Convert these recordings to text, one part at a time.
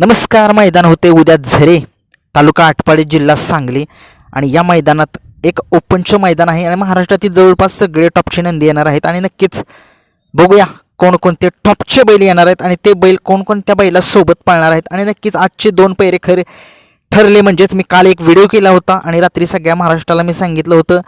नमस्कार मैदान होते उद्या झरे. तालुका आटपाडी जिल्हा सांगली. आणि या मैदानात एक ओपनचं मैदान आहे आणि महाराष्ट्रातील जवळपास सगळे टॉपचे नंदी येणार आहेत. आणि नक्कीच बघूया कोणकोणते टॉपचे बैल येणार आहेत आणि ते बैल कोणकोणत्या बैलासोबत पाळणार आहेत. आणि नक्कीच आजचे दोन पैरे खरे ठरले म्हणजेच मी काल एक व्हिडिओ केला होता आणि रात्री सगळ्या महाराष्ट्राला मी सांगितलं होतं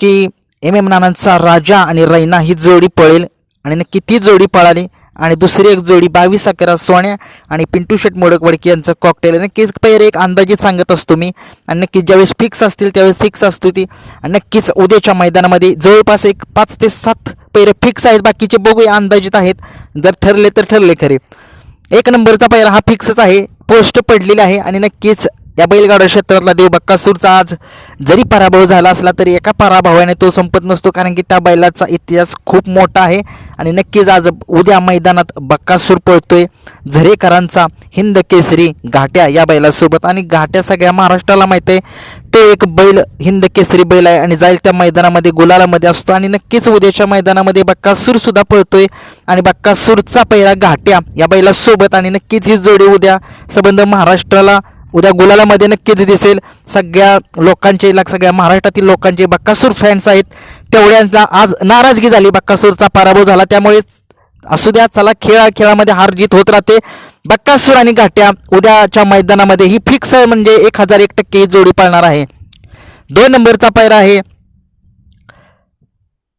की एम एम नानांचा राजा आणि रैना ही जोडी पळेल आणि नक्की ती जोडी पळाली. आणि दुसरी एक जोडी बावीस अकरा सोन्या आणि पिंटू शेट मोडकवडकी यांचं कॉकटेल नक्कीच पैर एक अंदाजित सांगत असतो मी. आणि नक्कीच ज्यावेळेस फिक्स असतील त्यावेळेस फिक्स असतो ती. आणि नक्कीच उद्याच्या मैदानामध्ये जवळपास एक पाच ते सात पैरे फिक्स आहेत. बाकीचे बघूया अंदाजित आहेत. जर ठरले तर ठरले खरे. एक नंबरचा पैरा हा फिक्सच आहे. पोस्ट पडलेला आहे. आणि नक्कीच या बैलगाडा क्षेत्रातला देव बक्कासूरचा आज जरी पराभव झाला असला तरी एका पराभवाने तो संपत नसतो कारण की त्या बैलाचा इतिहास खूप मोठा आहे. आणि नक्कीच आज उद्या मैदानात बक्कासूर पळतोय. झरेकरांचा हिंद केसरी घाट्या या बैलासोबत. आणि घाट्या सगळ्या महाराष्ट्राला माहीत आहे. तो एक बैल हिंद केसरी बैल आहे आणि जाईल त्या मैदानामध्ये गुलालामध्ये असतो. आणि नक्कीच उद्याच्या मैदानामध्ये बक्कासूर सुद्धा पळतोय. आणि बक्कासूरचा पहिला घाट्या या बैलासोबत. आणि नक्कीच ही जोडी उद्या संबंध महाराष्ट्राला उद्या गुलालामध्ये नक्कीच दिसेल. सगळ्या लोकांचे लाग सगळ्या महाराष्ट्रातील लोकांचे बक्कासूर फॅन्स आहेत. तेवढ्यांचा आज नाराजगी झाली. बक्कासूरचा पराभव झाला. त्यामुळे असू द्या चला खेळा खेळामध्ये हार जीत होत राहते. बक्कासूर आणि घाट्या उद्याच्या मैदानामध्ये ही फिक्स आहे म्हणजे एक हजार एक टक्के ही जोडी पाळणार आहे. दोन नंबरचा पायरा आहे.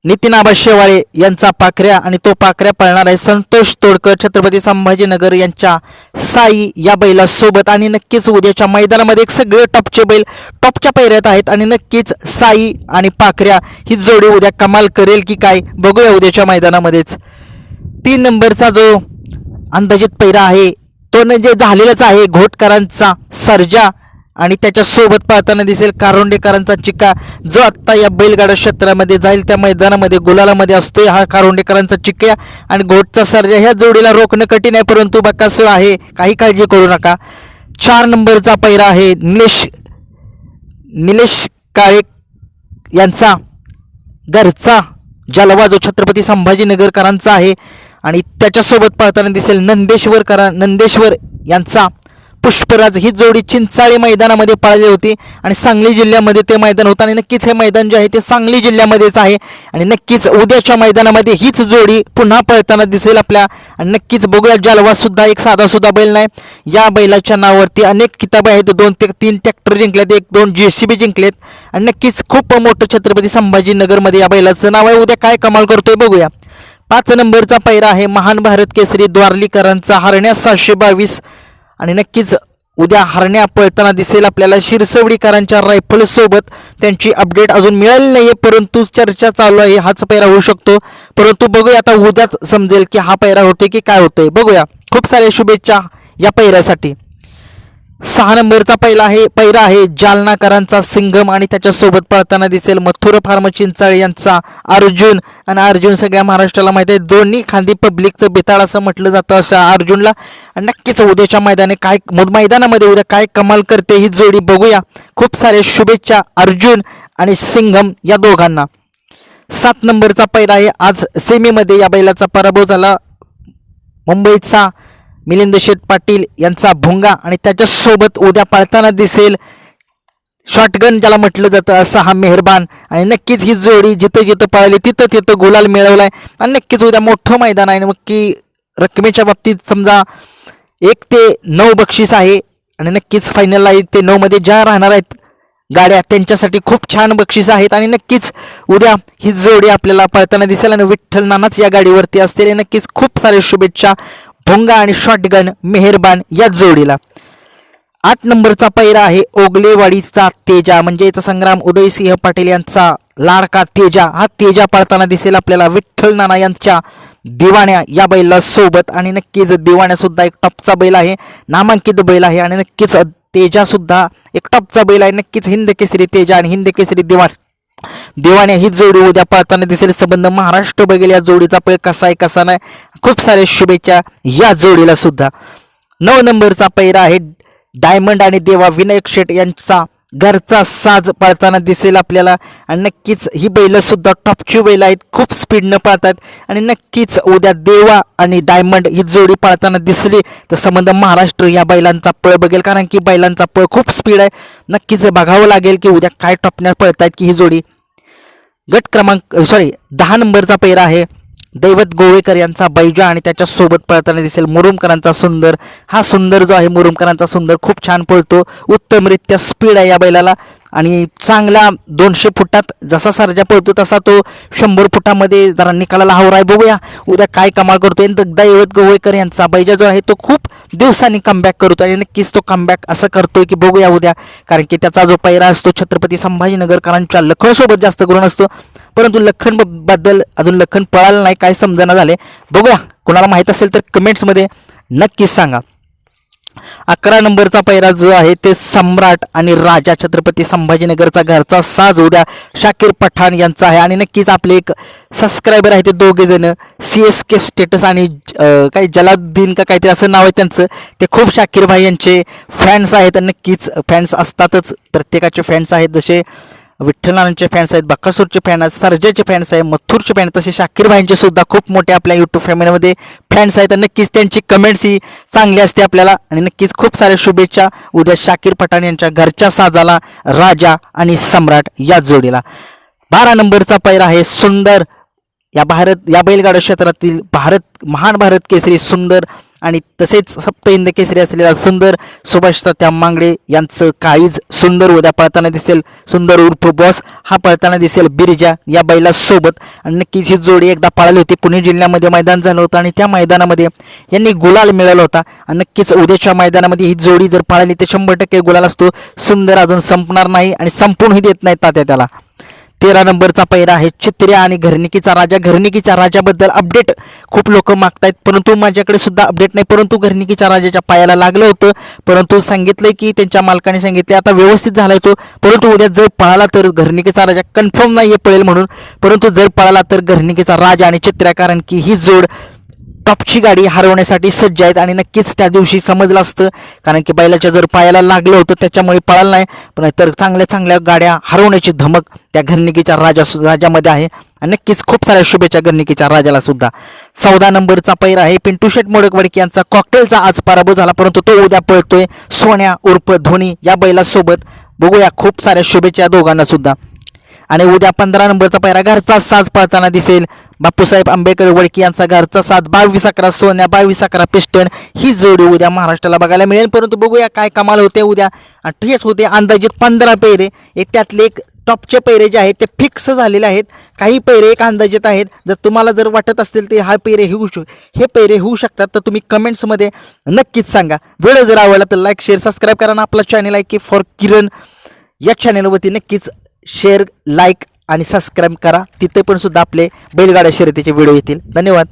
नितीन आबा शेवाळे यांचा पाखऱ्या आणि तो पाखऱ्या पळणार आहे संतोष तोडकर छत्रपती संभाजीनगर यांच्या साई या बैलासोबत. आणि नक्कीच उद्याच्या मैदानामध्ये एक सगळे टॉपचे बैल टॉपच्या पैऱ्यात आहेत आणि नक्कीच साई आणि पाखऱ्या ही जोडी उद्या कमाल करेल की काय बघूया उद्याच्या मैदानामध्येच. तीन नंबरचा जो अंदाजित पैरा आहे तो म्हणजे झालेलाच आहे घोटकरांचा सर्जा. आणि त्याच्यासोबत पाहताना दिसेल कारोंडेकरांचा चिक्का जो आत्ता या बैलगाडा क्षेत्रामध्ये जाईल त्या मैदानामध्ये गुलालामध्ये असतोय हा कारोंडेकरांचा चिक्का आणि घोटचा सर्जा. ह्या जोडीला रोखणं कठीण आहे परंतु बकासूर आहे. काही काळजी करू नका. चार नंबरचा पैरा आहे निलेश निलेश काळे यांचा घरचा जलवा जो छत्रपती संभाजीनगरकरांचा आहे. आणि त्याच्यासोबत पाहताना दिसेल नंदेश्वर करा नंदेश्वर यांचा पुष्पराज ही जोडी चिंचाळी मैदानामध्ये पाळली होती. आणि सांगली जिल्ह्यामध्ये ते मैदान होतं. आणि नक्कीच हे मैदान जे आहे ते सांगली जिल्ह्यामध्येच आहे. आणि नक्कीच उद्याच्या मैदानामध्ये हीच जोडी पुन्हा पळताना दिसेल आपल्या. आणि नक्कीच बघूया जालवा सुद्धा एक साधा सुद्धा बैल नाही. या बैलाच्या नावावरती अनेक किताब आहेत. दोन ते तीन ट्रॅक्टर जिंकलेत. एक दोन जे सी बी जिंकलेत. आणि नक्कीच खूप मोठं छत्रपती संभाजीनगरमध्ये या बैलाचं नाव आहे. उद्या काय कमाल करतोय बघूया. पाच नंबरचा पैरा आहे महान भारत केसरी द्वारलीकरांचा. हरण्या सहाशे बावीस. आणि नक्कीच उद्या हरण्या पळताना दिसेल आपल्याला शिरसवडीकरांच्या रायफल सोबत. त्यांची अपडेट अजून मिळाली नाहीये परंतु चर्चा चालू आहे. हाच पैरा होऊ शकतो. परंतु बघूया आता उद्याच समजेल की हा पैरा होतोय की काय होतोय. बघूया. खूप साऱ्या शुभेच्छा या पैऱ्यासाठी सहा नंबरचा पहिला आहे पहिला आहे जालनाकरांचा सिंगम आणि त्याच्यासोबत पळताना दिसेल मथुर फार्म चिंचाळ यांचा अर्जुन. आणि अर्जुन सगळ्या महाराष्ट्राला माहिती आहे दोन्ही खांदी पब्लिकचं बेताळ असं म्हटलं जातं अशा अर्जुनला. आणि नक्कीच उद्याच्या मैदाने काय मैदानामध्ये उद्या काय कमाल करते ही जोडी बघूया. खूप सारे शुभेच्छा अर्जुन आणि सिंघम या दोघांना. सात नंबरचा पहिला आहे आज सेमीमध्ये या बैलाचा पराभव झाला. मुंबईचा मिलिंद शेठ पाटील यांचा भुंगा आणि त्याच्यासोबत उद्या पळताना दिसेल. शॉटगन ज्याला म्हटलं जातं असा हा मेहरबान. आणि नक्कीच ही जोडी जिथं जिथं पळाली तिथं तिथं गुलाल मिळवलाय. आणि नक्कीच उद्या मोठं मैदान आहे. आणि मग की रकमेच्या बाबतीत समजा एक ते नऊ बक्षीस आहे. आणि नक्कीच फायनलला एक ते नऊमध्ये ज्या राहणार आहेत गाड्या त्यांच्यासाठी खूप छान बक्षीस आहेत. आणि नक्कीच उद्या ही जोडी आपल्याला पळताना दिसेल. आणि विठ्ठल नानाच या गाडीवरती असतील. नक्कीच खूप सारे शुभेच्छा. भोंगा आणि शॉटगन मेहरबान या जोडीला. आठ नंबरचा पैरा आहे ओगलेवाडीचा तेजा. म्हणजे याचा संग्राम उदयसिंह पाटील यांचा लाडका तेजा. हा तेजा पळताना दिसेल आपल्याला विठ्ठल नाना यांच्या दिवाण्या या बैला सोबत. आणि नक्कीच दिवाण्या सुद्धा एक टॉपचा बैल आहे नामांकित बैल आहे. आणि नक्कीच तेजा सुद्धा एक टॉपचा बैल आहे. नक्कीच हिंद केसरी तेजा आणि हिंद केसरी दिवाण. दिवाने ही जोडी उद्या पाळताना दिसेल. संबंध महाराष्ट्र बघेल. या जोडीचा पळ कसा आहे कसा नाही. खूप सारे शुभेच्छा या जोडीला सुद्धा. नऊ नंबरचा पैरा आहे. डायमंड आणि देवा विनायक शेट यांचा घरचा साज पळताना दिसेल आपल्याला. आणि नक्कीच ही बैलं सुद्धा टॉपची बैलं आहेत. खूप स्पीडनं पळतात. आणि नक्कीच उद्या देवा आणि डायमंड ही जोडी पळताना दिसली तर संबंध महाराष्ट्र या बैलांचा पळ बघेल. कारण की बैलांचा पळ खूप स्पीड आहे. नक्कीच बघावं लागेल की उद्या काय टॉपण्यात पळतायत की ही जोडी. गट क्रमांक सॉरी दहा नंबरचा पेरा आहे. दैवत गोवेकर यांचा बैजा आणि त्याच्या सोबत पळताना दिसेल मुरुमकरांचा सुंदर. हा सुंदर जो आहे मुरुमकरांचा सुंदर खूप छान पळतो. उत्तमरित्या स्पीड आहे या बैलाला. आणि चांगला दोनशे फुटात जसा सर्जा पळतो तसा तो शंभर फुटामध्ये जरा निकालाला आहे. बघूया उद्या काय कमाल करतो आणि यवत गोवेकर यांचा बैजा जो आहे तो खूप दिवसांनी कमबॅक करतो आणि नक्कीच तो कमबॅक असं करतोय की बघूया उद्या. कारण की त्याचा जो पैरा असतो छत्रपती संभाजीनगरकरांच्या लखनसोबत जास्त करून असतो. परंतु लखनबद्दल अजून लखन पळालं नाही काय समजना झाले. बघूया. कोणाला माहीत असेल तर कमेंट्समध्ये नक्कीच सांगा. अकरा नंबरचा पैरा जो आहे ते सम्राट आणि राजा छत्रपती संभाजीनगरचा घरचा साज उद्या शाकीर पठाण यांचा आहे. आणि नक्कीच आपले एक सबस्क्रायबर आहे ते दोघे जण सी एस के स्टेटस आणि काय काही का काहीतरी असं नाव आहे त्यांचं. ते खूप शाकीर भाई यांचे फॅन्स आहेत. आणि नक्कीच फॅन्स असतातच. प्रत्येकाचे फॅन्स आहेत. जसे विठ्ठलनारायणचे फॅन्स आहेत बक्कासूरचे फॅन आहेत सर्जेचे फॅन्स आहेत मथुरचे फॅन तसे शाकीर भाईंचे सुद्धा खूप मोठे आपल्या यूट्यूब फॅमिलीमध्ये फॅन्स आहेत. तर नक्कीच त्यांची कमेंट्स ही चांगली असते आपल्याला. आणि नक्कीच खूप साऱ्या शुभेच्छा उद्या शाकीर पठाण यांच्या घरच्या साजाला राजा आणि सम्राट या जोडीला. बारा नंबरचा पैरा आहे सुंदर. या भारत या बैलगाडा क्षेत्रातील भारत महान भारत केसरी सुंदर आणि तसेच सप्त इंद केसरी असलेला सुंदर सुभाष त्या मांगडे यांचं काळीज सुंदर उद्या पळताना दिसेल. सुंदर उर्फ बॉस हा पळताना दिसेल बिरजा या बैलासोबत आणि नक्कीच ही जोडी एकदा पळाली होती. पुणे जिल्ह्यामध्ये मैदान झालं होतं आणि त्या मैदानामध्ये यांनी गुलाल मिळाला होता. आणि नक्कीच उद्याच्या मैदानामध्ये ही जोडी जर पळाली तर शंभर टक्के गुलाल असतो. सुंदर अजून संपणार नाही आणि संपूनही देत नाही तात्या त्याला. तेरा नंबरचा पैरा आहे. चित्र्या आणि घरणिकीचा राजा. घरणिकीच्या राजाबद्दल अपडेट खूप लोक मागतायत. परंतु माझ्याकडे सुद्धा अपडेट नाही. परंतु घरणिकीच्या राजाच्या पायाला लागलं होतं. परंतु सांगितलंय की त्यांच्या मालकाने सांगितले आता व्यवस्थित झालाय तो. परंतु उद्या जर पळाला तर घरणिकीचा राजा कन्फर्म नाही आहे पळेल म्हणून. परंतु जर पळाला तर घरणिकीचा राजा आणि चित्र्या कारण की ही जोड टॉपची गाडी हरवण्यासाठी सज्ज आहेत आणि नक्कीच त्या दिवशी समजलं असतं कारण की बैलाच्या जर पायाला लागलं होतं त्याच्यामुळे पळालं नाही. पण तर चांगल्या चांगल्या गाड्या हरवण्याची धमक त्या घरनिकीच्या राजा राजामध्ये आहे. आणि नक्कीच खूप साऱ्या शुभेच्छा घरनिकीच्या राजाला सुद्धा. चौदा नंबरचा पैर आहे. पिंटू शेट मोडकवाडकी यांचा कॉकटेलचा आज पराभव झाला परंतु तो उद्या पळतोय. सोन्या उर्फ धोनी या बैलासोबत. बघूया खूप साऱ्या शुभेच्छा दोघांना सुद्धा. आणि उद्या पंधरा नंबरचा पायरा घरचा साज पळताना दिसेल. बापूसाहेब आंबेडकर वडकी यांचा घरचा साज बावीस अकरा सोन्या बावीस अकरा पिस्टन ही जोडी उद्या महाराष्ट्राला बघायला मिळेल. परंतु बघूया काय कमाल होते उद्या. आणि हेच होते अंदाजित पंधरा पैरे. एक त्यातले एक टॉपचे पैरे जे आहेत ते फिक्स झालेले आहेत. काही पैरे एक अंदाजित आहेत. जर तुम्हाला जर वाटत असतील ते हा पैरे होऊ शक हे पैरे होऊ शकतात तर तुम्ही कमेंट्समध्ये नक्कीच सांगा. व्हिडिओ जर आवडला तर लाईक शेअर सबस्क्राईब करा आपला चॅनल आहे की फॉर किरण. या चॅनलवरती नक्कीच शेअर लाईक आणि सबस्क्राईब करा. तिथे पण सुद्धा आपले बैलगाड्या शर्यतीचे व्हिडिओ येतील. धन्यवाद.